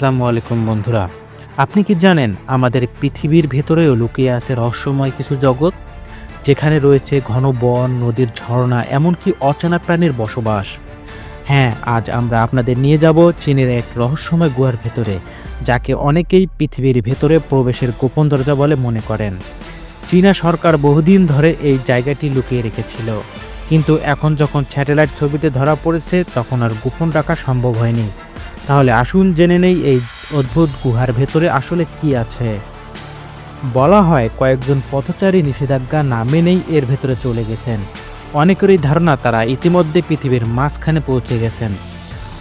আসসালামু আলাইকুম বন্ধুরা। আপনি কি জানেন আমাদের পৃথিবীর ভেতরেও লুকিয়ে আছে রহস্যময় কিছু জগৎ? যেখানে রয়েছে ঘন বন, নদীর ঝর্ণা, এমনকি অচেনা প্রাণীর বসবাস। হ্যাঁ আজ আমরা আপনাদের নিয়ে যাব চীনের এক রহস্যময় গুহার ভেতরে, যাকে অনেকেই পৃথিবীর ভেতরে প্রবেশের গোপন দরজা বলে মনে করেন। চীনা সরকার বহুদিন ধরে এই জায়গাটি লুকিয়ে রেখেছিল। কিন্তু এখন যখন স্যাটেলাইট ছবিতে ধরা পড়েছে, তখন আর গোপন রাখা সম্ভব হয়নি। তাহলে আসুন জেনে নেই এই অদ্ভুত গুহার ভেতরে আসলে কি আছে। বলা হয় কয়েকজন পথচারী নিষেধাজ্ঞা না মেনেই এর ভেতরে চলে গেছেন। অনেকেরই ধারণা তারা ইতিমধ্যে পৃথিবীর মাঝখানে পৌঁছে গেছেন।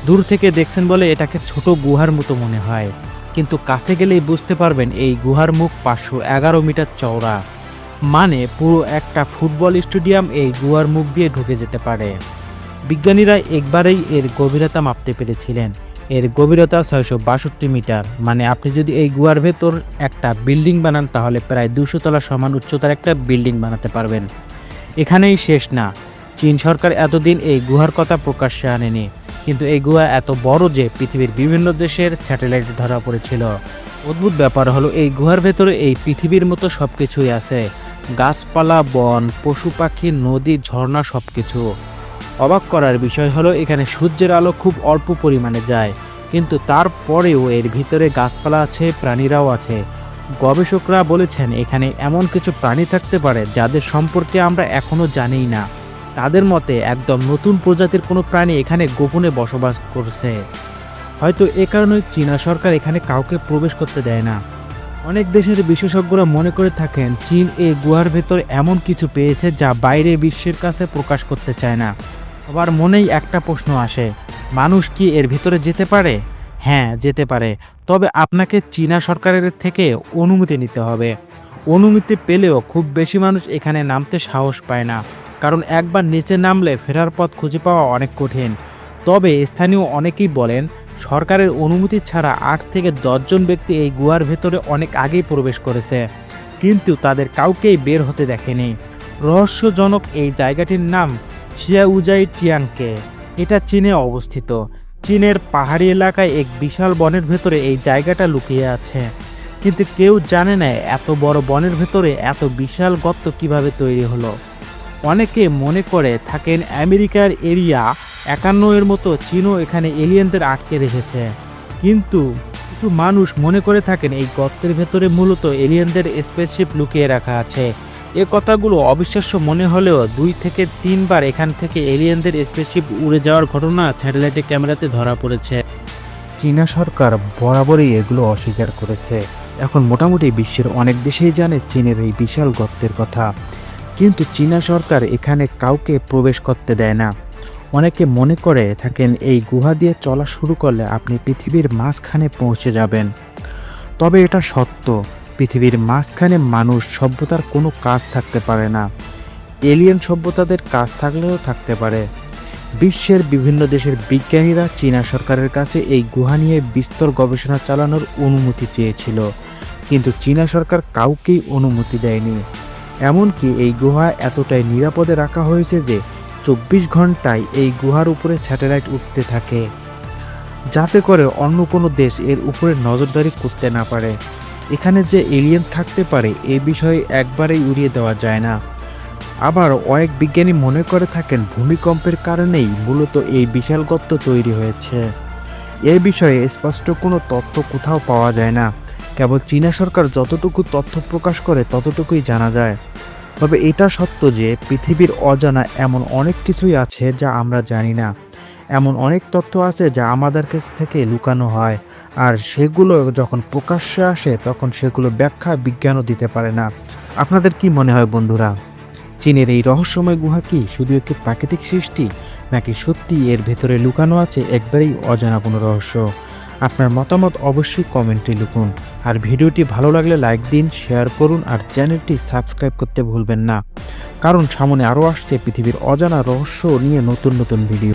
দূর থেকে দেখছেন বলে এটাকে ছোট গুহার মতো মনে হয়। কিন্তু কাছে গেলেই বুঝতে পারবেন এই গুহার মুখ পাঁচশো এগারো মিটার চওড়া। মানে পুরো একটা ফুটবল স্টেডিয়াম এই গুহার মুখ দিয়ে ঢুকে যেতে পারে। বিজ্ঞানীরা একবারেই এর গভীরতা মাপতে পেরেছিলেন। এর গভীরতা ছয়শো বাষট্টি মিটার। মানে আপনি যদি এই গুহার ভেতর একটা বিল্ডিং বানান, তাহলে প্রায় দুশো তলা সমান উচ্চতার একটা বিল্ডিং বানাতে পারবেন। এখানেই শেষ না। চীন সরকার এতদিন এই গুহার কথা প্রকাশ্যে আনেনি। কিন্তু এই গুহা এত বড় যে পৃথিবীর বিভিন্ন দেশের স্যাটেলাইট ধরা পড়েছিল। অদ্ভুত ব্যাপার হলো, এই গুহার ভেতরে এই পৃথিবীর মতো সব কিছুই আছে। গাছপালা, বন, পশু পাখি, নদী, ঝর্ণা সব কিছু অবাক করার বিষয় হলো, এখানে সূর্যের আলো খুব অল্প পরিমাণে যায়। কিন্তু তারপরেও এর ভিতরে গাছপালা আছে, প্রাণীরাও আছে। গবেষকরা বলেছেন, এখানে এমন কিছু প্রাণী থাকতে পারে যাদের সম্পর্কে আমরা এখনও জানিই না। তাদের মতে, একদম নতুন প্রজাতির কোনো প্রাণী এখানে গোপনে বসবাস করছে। হয়তো এ কারণে চীনা সরকার এখানে কাউকে প্রবেশ করতে দেয় না। অনেক দেশের বিশেষজ্ঞরা মনে করে থাকেন, চীন এই গুহার ভেতর এমন কিছু পেয়েছে যা বাইরে বিশ্বের কাছে প্রকাশ করতে চায় না। সবার মনেই একটা প্রশ্ন আসে, মানুষ কি এর ভিতরে যেতে পারে? হ্যাঁ যেতে পারে। তবে আপনাকে চীনা সরকারের থেকে অনুমতি নিতে হবে। অনুমতি পেলেও খুব বেশি মানুষ এখানে নামতে সাহস পায় না, কারণ একবার নিচে নামলে ফেরার পথ খুঁজে পাওয়া অনেক কঠিন। তবে স্থানীয় অনেকেই বলেন, সরকারের অনুমতি ছাড়া আট থেকে দশজন ব্যক্তি এই গুহার ভেতরে অনেক আগেই প্রবেশ করেছে, কিন্তু তাদের কাউকেই বের হতে দেখেনি। রহস্যজনক এই জায়গাটির নাম শিয়াউজাই টিয়াংকে এটা চীনে অবস্থিত। চীনের পাহাড়ি এলাকায় এক বিশাল বনের ভেতরে এই জায়গাটা লুকিয়ে আছে। কিন্তু কেউ জানে না এত বড় বনের ভেতরে এত বিশাল গর্ত কীভাবে তৈরি হলো। অনেকে মনে করে থাকেন আমেরিকার এরিয়া একান্ন এর মতো চীনও এখানে এলিয়েনদের আটকে রেখেছে। কিন্তু কিছু মানুষ মনে করে থাকেন এই গর্তের ভেতরে মূলত এলিয়েনদের স্পেসশিপ লুকিয়ে রাখা আছে। এ কথাগুলো অবিশ্বাস্য মনে হলেও দুই থেকে তিনবার এখান থেকে এলিয়েনদের স্পেসশিপ উড়ে যাওয়ার ঘটনা স্যাটেলাইটের ক্যামেরাতে ধরা পড়েছে। চীনা সরকার বরাবরই এগুলো অস্বীকার করেছে। এখন মোটামুটি বিশ্বের অনেক দেশেই জানে চীনের এই বিশাল গর্তের কথা। কিন্তু চীনা সরকার এখানে কাউকে প্রবেশ করতে দেয় না। অনেকে মনে করে থাকেন এই গুহা দিয়ে চলা শুরু করলে আপনি পৃথিবীর মাঝখানে পৌঁছে যাবেন। তবে এটা সত্য। পৃথিবীর মাঝখানে মানুষ সভ্যতার কোনো কাজ থাকতে পারে না। এলিয়েন সভ্যতাদের কাজ থাকলেও থাকতে পারে। বিশ্বের বিভিন্ন দেশের বিজ্ঞানীরা চীনা সরকারের কাছে এই গুহা নিয়ে বিস্তর গবেষণা চালানোর অনুমতি চেয়েছিল। কিন্তু চীনা সরকার কাউকেই অনুমতি দেয়নি। এমনকি এই গুহা এতটাই নিরাপদে রাখা হয়েছে যে চব্বিশ ঘন্টায় এই গুহার উপরে স্যাটেলাইট উঠতে থাকে। যাতে করে অন্য কোনো দেশ এর উপরে নজরদারি করতে না পারে। এখানে যে এলিয়েন থাকতে পারে, এ বিষয়ে একবারেই উড়িয়ে দেওয়া যায় না। আবার অনেক বিজ্ঞানী মনে করে থাকেন ভূমিকম্পের কারণেই মূলত এই বিশাল গর্ত তৈরি হয়েছে। এ বিষয়ে স্পষ্ট কোনো তথ্য কোথাও পাওয়া যায় না। কেবল চীনা সরকার যতটুকু তথ্য প্রকাশ করে, ততটুকুই জানা যায়। তবে এটা সত্য যে, পৃথিবীর অজানা এমন অনেক কিছুই আছে যা আমরা জানি না। এমন অনেক তথ্য আছে যা আমাদের কাছ থেকে লুকানো হয়। আর সেগুলো যখন প্রকাশ্যে আসে, তখন সেগুলো ব্যাখ্যা বিজ্ঞানও দিতে পারে না। আপনাদের কি মনে হয় বন্ধুরা? চীনের এই রহস্যময় গুহা কি শুধু একটি প্রাকৃতিক সৃষ্টি, নাকি সত্যি এর ভেতরে লুকানো আছে একবারেই অজানা কোনো রহস্য? আপনার মতামত অবশ্যই কমেন্টে লিখুন। আর ভিডিওটি ভালো লাগলে লাইক দিন, শেয়ার করুন, আর চ্যানেলটি সাবস্ক্রাইব করতে ভুলবেন না। কারণ সামনে আরও আসছে পৃথিবীর অজানা রহস্য নিয়ে নতুন নতুন ভিডিও।